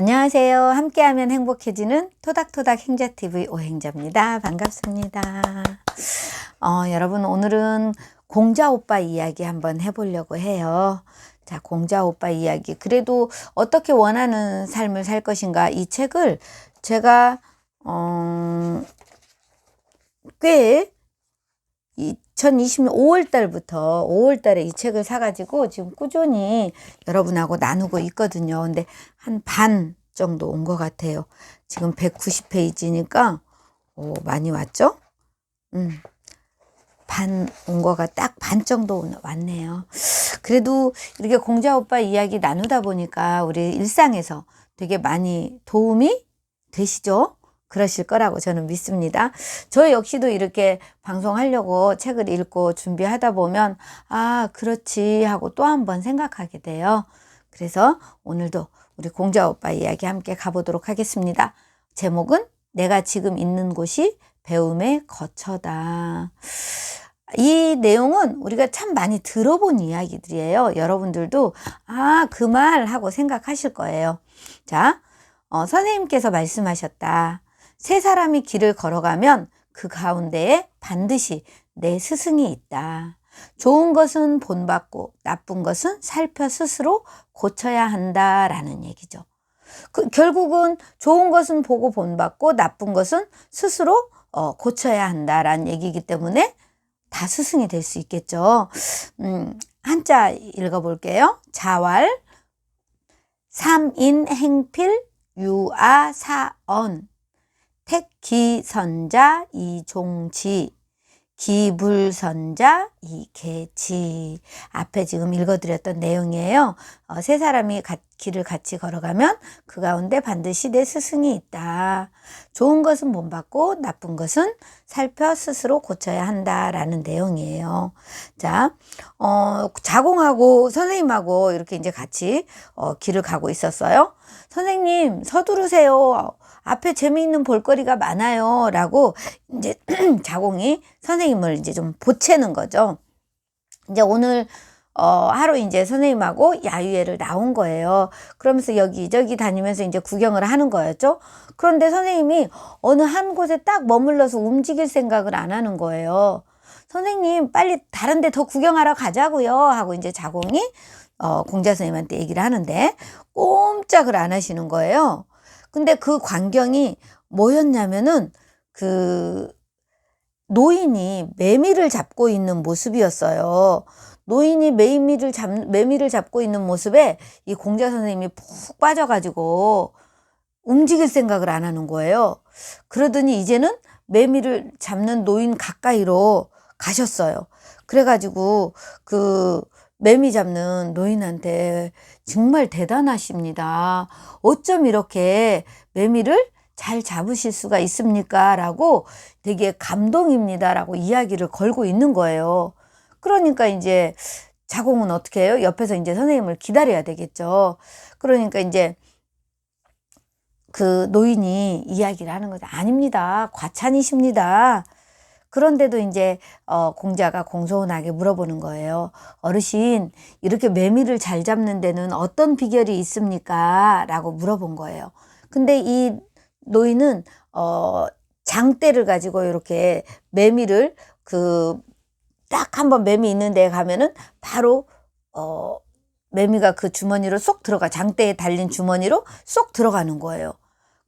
안녕하세요. 함께하면 행복해지는 토닥토닥 행자TV 오행자입니다. 반갑습니다. 어, 여러분, 오늘은 공자 오빠 이야기 한번 해보려고 해요. 자, 공자 오빠 이야기. 그래도 어떻게 원하는 삶을 살 것인가. 이 책을 제가, 어, 꽤 2020년 5월 달부터 5월 달에 이 책을 사가지고 지금 꾸준히 여러분하고 나누고 있거든요. 근데 한 반 정도 온 것 같아요. 지금 190페이지니까 오, 많이 왔죠? 음. 반 온 거가 딱 반 정도 왔네요. 그래도 이렇게 공자 오빠 이야기 나누다 보니까 우리 일상에서 되게 많이 도움이 되시죠? 그러실 거라고 저는 믿습니다. 저 역시도 이렇게 방송하려고 책을 읽고 준비하다 보면, 아, 그렇지 하고 또 한 번 생각하게 돼요. 그래서 오늘도 우리 공자 오빠 이야기 함께 가보도록 하겠습니다. 제목은 내가 지금 있는 곳이 배움의 거처다. 이 내용은 우리가 참 많이 들어본 이야기들이에요. 여러분들도, 아, 그 말 하고 생각하실 거예요. 자, 어, 선생님께서 말씀하셨다. 세 사람이 길을 걸어가면 그 가운데에 반드시 내 스승이 있다. 좋은 것은 본받고 나쁜 것은 살펴 스스로 고쳐야 한다라는 얘기죠. 그 결국은 좋은 것은 보고 본받고 나쁜 것은 스스로 어, 고쳐야 한다라는 얘기이기 때문에 다 스승이 될 수 있겠죠. 음, 한자 읽어볼게요. 자왈, 삼인 행필, 유아 사언. 택기선자 이종지 기불선자 이개지 앞에 지금 읽어드렸던 내용이에요. 어, 세 사람이 가, 길을 같이 걸어가면 그 가운데 반드시 내 스승이 있다. 좋은 것은 본받고 나쁜 것은 살펴 스스로 고쳐야 한다라는 내용이에요. 자, 어, 자공하고 선생님하고 이렇게 이제 같이 어, 길을 가고 있었어요. 선생님 서두르세요. 앞에 재미있는 볼거리가 많아요. 라고 이제 자공이 선생님을 이제 좀 보채는 거죠. 이제 오늘 어, 하루 이제 선생님하고 야유회를 나온 거예요. 그러면서 여기저기 다니면서 이제 구경을 하는 거였죠. 그런데 선생님이 어느 한 곳에 딱 머물러서 움직일 생각을 안 하는 거예요. 선생님, 빨리 다른 데 더 구경하러 가자고요. 하고 이제 자공이 어, 공자 선생님한테 얘기를 하는데 꼼짝을 안 하시는 거예요. 근데 그 광경이 뭐였냐면은 그 노인이 매미를 잡고 있는 모습이었어요. 노인이 매미를 잡, 매미를 잡고 있는 모습에 이 공자 선생님이 푹 빠져가지고 움직일 생각을 안 하는 거예요. 그러더니 이제는 매미를 잡는 노인 가까이로 가셨어요. 그래가지고 그 매미 잡는 노인한테 정말 대단하십니다. 어쩜 이렇게 매미를 잘 잡으실 수가 있습니까? 라고 되게 감동입니다. 라고 이야기를 걸고 있는 거예요. 그러니까 이제 자공은 어떻게 해요? 옆에서 이제 선생님을 기다려야 되겠죠. 그러니까 이제 그 노인이 이야기를 하는 거죠. 아닙니다. 과찬이십니다. 그런데도 이제 어 공자가 공손하게 물어보는 거예요. 어르신 이렇게 매미를 잘 잡는 데는 어떤 비결이 있습니까? 라고 물어본 거예요. 근데 이 노인은 어 장대를 가지고 이렇게 매미를 그 딱 한번 매미 있는 데 가면은 바로 어 매미가 그 주머니로 쏙 들어가 장대에 달린 주머니로 쏙 들어가는 거예요.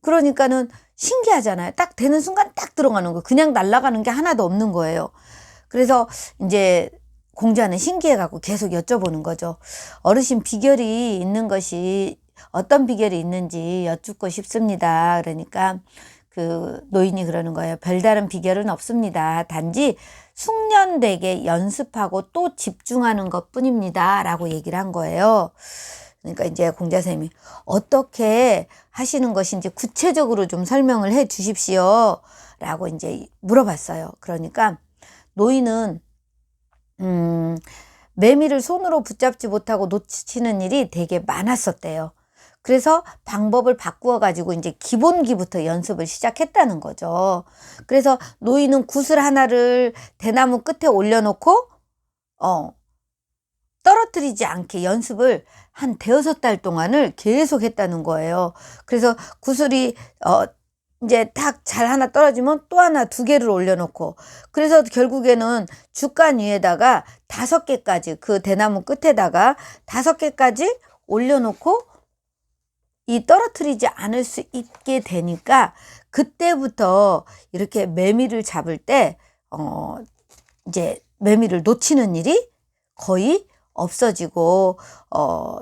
그러니까는 신기하잖아요. 딱 되는 순간 딱 들어가는 거. 그냥 날아가는 게 하나도 없는 거예요. 그래서 이제 공자는 신기해갖고 계속 여쭤보는 거죠. 어르신 비결이 있는 것이 어떤 비결이 있는지 여쭙고 싶습니다. 그러니까 그 노인이 그러는 거예요. 별다른 비결은 없습니다. 단지 숙련되게 연습하고 또 집중하는 것 뿐입니다. 라고 얘기를 한 거예요. 그러니까 이제 공자 선생님이 어떻게 하시는 것인지 구체적으로 좀 설명을 해 주십시오. 라고 이제 물어봤어요. 그러니까 노인은, 음, 매미를 손으로 붙잡지 못하고 놓치는 일이 되게 많았었대요. 그래서 방법을 바꾸어 가지고 이제 기본기부터 연습을 시작했다는 거죠. 그래서 노인은 구슬 하나를 대나무 끝에 올려놓고, 어, 떨어뜨리지 않게 연습을 한 대여섯 달 동안을 계속 했다는 거예요. 그래서 구슬이 어 이제 딱 잘 하나 떨어지면 또 하나 두 개를 올려놓고 그래서 결국에는 주간 위에다가 다섯 개까지 그 대나무 끝에다가 다섯 개까지 올려놓고 이 떨어뜨리지 않을 수 있게 되니까 그때부터 이렇게 매미를 잡을 때 어 이제 매미를 놓치는 일이 거의 없어지고 어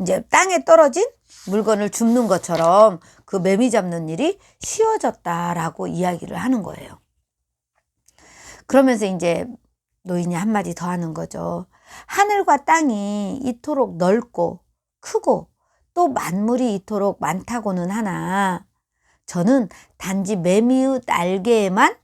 이제 땅에 떨어진 물건을 줍는 것처럼 그 매미 잡는 일이 쉬워졌다라고 이야기를 하는 거예요. 그러면서 이제 노인이 한마디 더 하는 거죠. 하늘과 땅이 이토록 넓고 크고 또 만물이 이토록 많다고는 하나 저는 단지 매미의 날개에만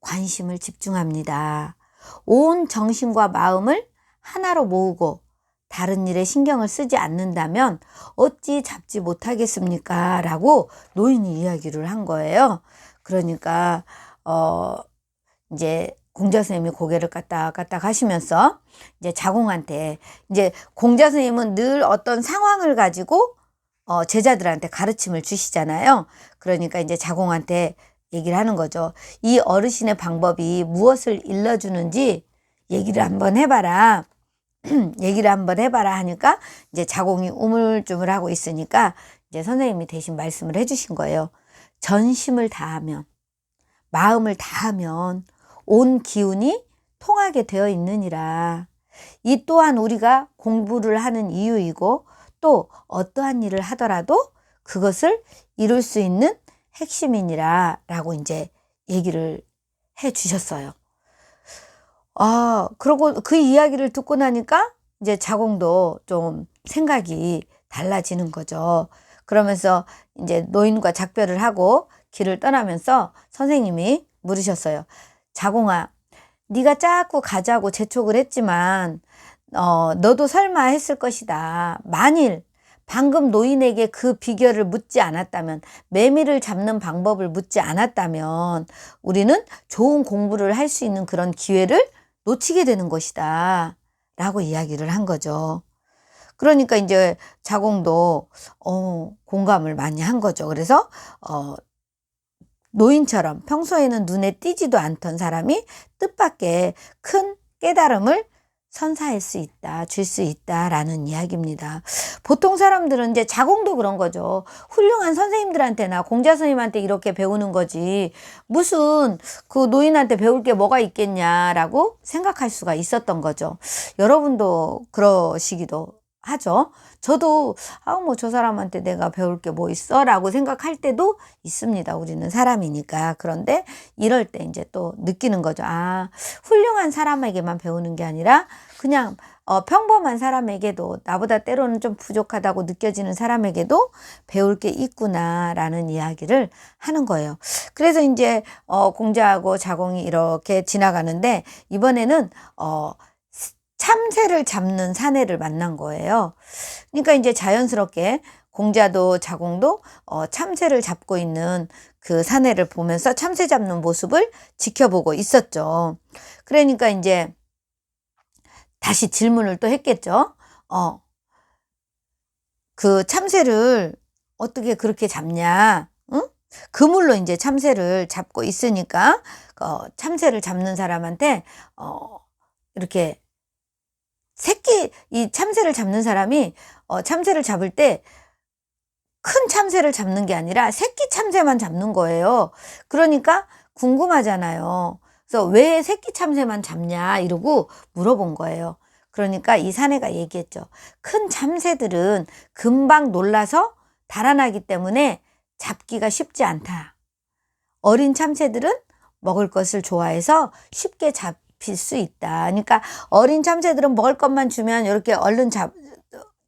관심을 집중합니다. 온 정신과 마음을 하나로 모으고 다른 일에 신경을 쓰지 않는다면 어찌 잡지 못하겠습니까? 라고 노인이 이야기를 한 거예요. 그러니까, 어, 이제 공자 선생님이 고개를 까딱까딱 하시면서 이제 자공한테 이제 공자 선생님은 늘 어떤 상황을 가지고 어, 제자들한테 가르침을 주시잖아요. 그러니까 이제 자공한테 얘기를 하는 거죠. 이 어르신의 방법이 무엇을 일러주는지 얘기를 한번 해봐라. 얘기를 한번 해봐라 하니까 이제 자공이 우물쭈물하고 있으니까 이제 선생님이 대신 말씀을 해주신 거예요. 전심을 다하면, 마음을 다하면 온 기운이 통하게 되어 있느니라. 이 또한 우리가 공부를 하는 이유이고 또 어떠한 일을 하더라도 그것을 이룰 수 있는 핵심이니라 라고 이제 얘기를 해 주셨어요. 아, 그러고 그 이야기를 듣고 나니까 이제 자공도 좀 생각이 달라지는 거죠. 그러면서 이제 노인과 작별을 하고 길을 떠나면서 선생님이 물으셨어요. 자공아, 네가 자꾸 가자고 재촉을 했지만 어, 너도 설마 했을 것이다. 만일 방금 노인에게 그 비결을 묻지 않았다면, 매미를 잡는 방법을 묻지 않았다면, 우리는 좋은 공부를 할 수 있는 그런 기회를 놓치게 되는 것이다. 라고 이야기를 한 거죠. 그러니까 이제 자공도, 어, 공감을 많이 한 거죠. 그래서, 어, 노인처럼 평소에는 눈에 띄지도 않던 사람이 뜻밖의 큰 깨달음을 선사할 수 있다, 줄 수 있다라는 이야기입니다. 보통 사람들은 이제 자공도 그런 거죠. 훌륭한 선생님들한테나 공자 선생님한테 이렇게 배우는 거지. 무슨 그 노인한테 배울 게 뭐가 있겠냐라고 생각할 수가 있었던 거죠. 여러분도 그러시기도 하죠. 저도 아 뭐 저 사람한테 내가 배울 게 뭐 있어라고 생각할 때도 있습니다. 우리는 사람이니까. 그런데 이럴 때 이제 또 느끼는 거죠. 아, 훌륭한 사람에게만 배우는 게 아니라 그냥 어, 평범한 사람에게도 나보다 때로는 좀 부족하다고 느껴지는 사람에게도 배울 게 있구나라는 이야기를 하는 거예요. 그래서 이제 어, 공자하고 자공이 이렇게 지나가는데 이번에는 어, 참새를 잡는 사내를 만난 거예요. 그러니까 이제 자연스럽게 공자도 자공도 어, 참새를 잡고 있는 그 사내를 보면서 참새 잡는 모습을 지켜보고 있었죠. 그러니까 이제 다시 질문을 또 했겠죠. 어, 그 참새를 어떻게 그렇게 잡냐? 응? 그물로 이제 참새를 잡고 있으니까 어, 참새를 잡는 사람한테 어, 이렇게 새끼 이 참새를 잡는 사람이 어, 참새를 잡을 때 큰 참새를 잡는 게 아니라 새끼 참새만 잡는 거예요. 그러니까 궁금하잖아요. 그래서 왜 새끼 참새만 잡냐 이러고 물어본 거예요. 그러니까 이 사내가 얘기했죠. 큰 참새들은 금방 놀라서 달아나기 때문에 잡기가 쉽지 않다. 어린 참새들은 먹을 것을 좋아해서 쉽게 잡, 필수 있다. 그러니까 어린 참새들은 먹을 것만 주면 이렇게 얼른 잡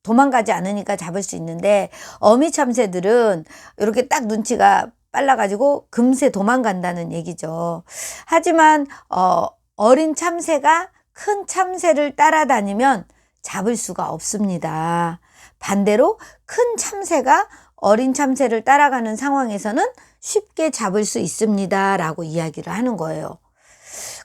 도망가지 않으니까 잡을 수 있는데 어미 참새들은 이렇게 딱 눈치가 빨라가지고 금세 도망간다는 얘기죠. 하지만 어, 어린 참새가 큰 참새를 따라다니면 잡을 수가 없습니다. 반대로 큰 참새가 어린 참새를 따라가는 상황에서는 쉽게 잡을 수 있습니다. 라고 이야기를 하는 거예요.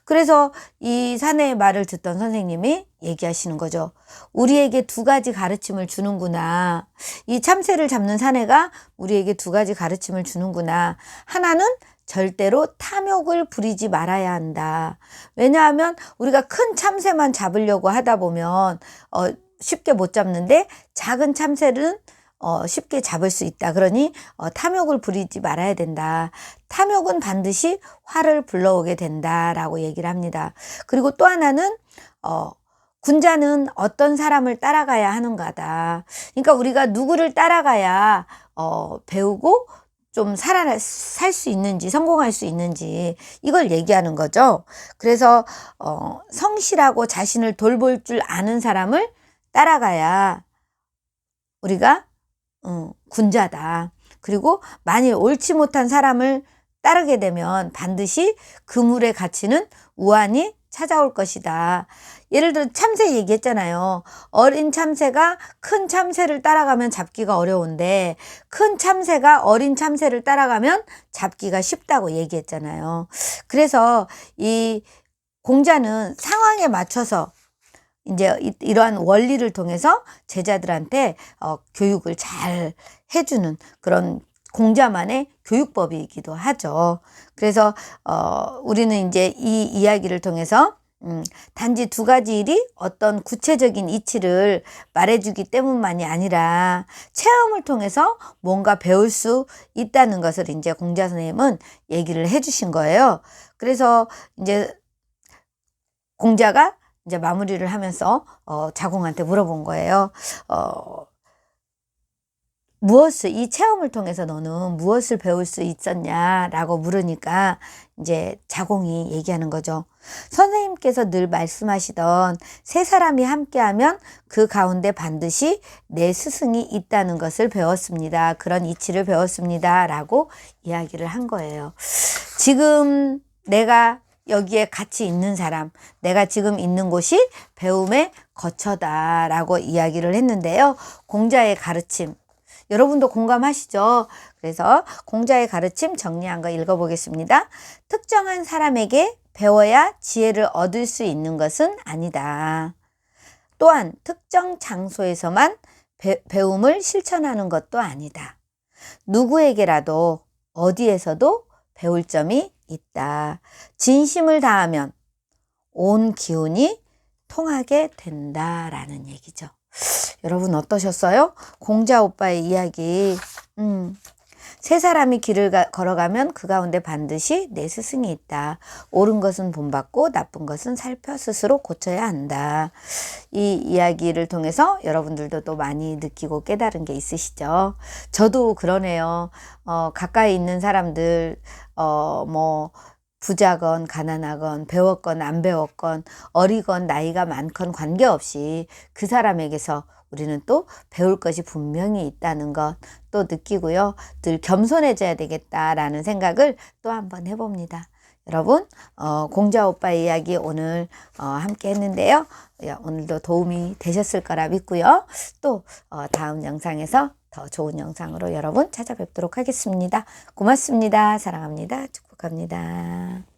그래서 이 사내의 말을 듣던 선생님이 얘기하시는 거죠. 우리에게 두 가지 가르침을 주는구나. 이 참새를 잡는 사내가 우리에게 두 가지 가르침을 주는구나. 하나는 절대로 탐욕을 부리지 말아야 한다. 왜냐하면 우리가 큰 참새만 잡으려고 하다 보면 어, 쉽게 못 잡는데 작은 참새는 어, 쉽게 잡을 수 있다. 그러니 어, 탐욕을 부리지 말아야 된다. 탐욕은 반드시 화를 불러오게 된다라고 얘기를 합니다. 그리고 또 하나는 어, 군자는 어떤 사람을 따라가야 하는가다. 그러니까 우리가 누구를 따라가야 어, 배우고 좀 살아 살 수 있는지 성공할 수 있는지 이걸 얘기하는 거죠. 그래서 어, 성실하고 자신을 돌볼 줄 아는 사람을 따라가야 우리가 어, 군자다. 그리고 만일 옳지 못한 사람을 따르게 되면 반드시 그물의 가치는 우환이 찾아올 것이다. 예를 들어 참새 얘기했잖아요. 어린 참새가 큰 참새를 따라가면 잡기가 어려운데 큰 참새가 어린 참새를 따라가면 잡기가 쉽다고 얘기했잖아요. 그래서 이 공자는 상황에 맞춰서 이제 이- 이러한 원리를 통해서 제자들한테 어, 교육을 잘 해주는 그런 공자만의 교육법이기도 하죠. 그래서 어, 우리는 이제 이 이야기를 통해서 음, 단지 두 가지 일이 어떤 구체적인 이치를 말해주기 때문만이 아니라 체험을 통해서 뭔가 배울 수 있다는 것을 이제 공자 선생님은 얘기를 해주신 거예요. 그래서 이제 공자가 이제 마무리를 하면서 어, 자공한테 물어본 거예요. 어, 무엇을 이 체험을 통해서 너는 무엇을 배울 수 있었냐라고 물으니까 이제 자공이 얘기하는 거죠. 선생님께서 늘 말씀하시던 세 사람이 함께하면 그 가운데 반드시 내 스승이 있다는 것을 배웠습니다. 그런 이치를 배웠습니다라고 이야기를 한 거예요. 지금 내가 여기에 같이 있는 사람, 내가 지금 있는 곳이 배움의 거처다라고 이야기를 했는데요. 공자의 가르침, 여러분도 공감하시죠? 그래서 공자의 가르침 정리한 거 읽어보겠습니다. 특정한 사람에게 배워야 지혜를 얻을 수 있는 것은 아니다. 또한 특정 장소에서만 배, 배움을 실천하는 것도 아니다. 누구에게라도 어디에서도 배울 점이 있다. 진심을 다하면 온 기운이 통하게 된다라는 얘기죠. 여러분 어떠셨어요? 공자 오빠의 이야기. 음. 세 사람이 길을 가, 걸어가면 그 가운데 반드시 내 스승이 있다. 옳은 것은 본받고 나쁜 것은 살펴 스스로 고쳐야 한다. 이 이야기를 통해서 여러분들도 또 많이 느끼고 깨달은 게 있으시죠? 저도 그러네요. 어, 가까이 있는 사람들, 어, 뭐, 부자건 가난하건 배웠건 안 배웠건 어리건 나이가 많건 관계없이 그 사람에게서 우리는 또 배울 것이 분명히 있다는 것 또 느끼고요. 늘 겸손해져야 되겠다라는 생각을 또 한번 해봅니다. 여러분, 어, 공자 오빠의 이야기 오늘 어, 함께 했는데요. 야, 오늘도 도움이 되셨을 거라 믿고요. 또 어, 다음 영상에서 더 좋은 영상으로 여러분 찾아뵙도록 하겠습니다. 고맙습니다. 사랑합니다. 축복합니다.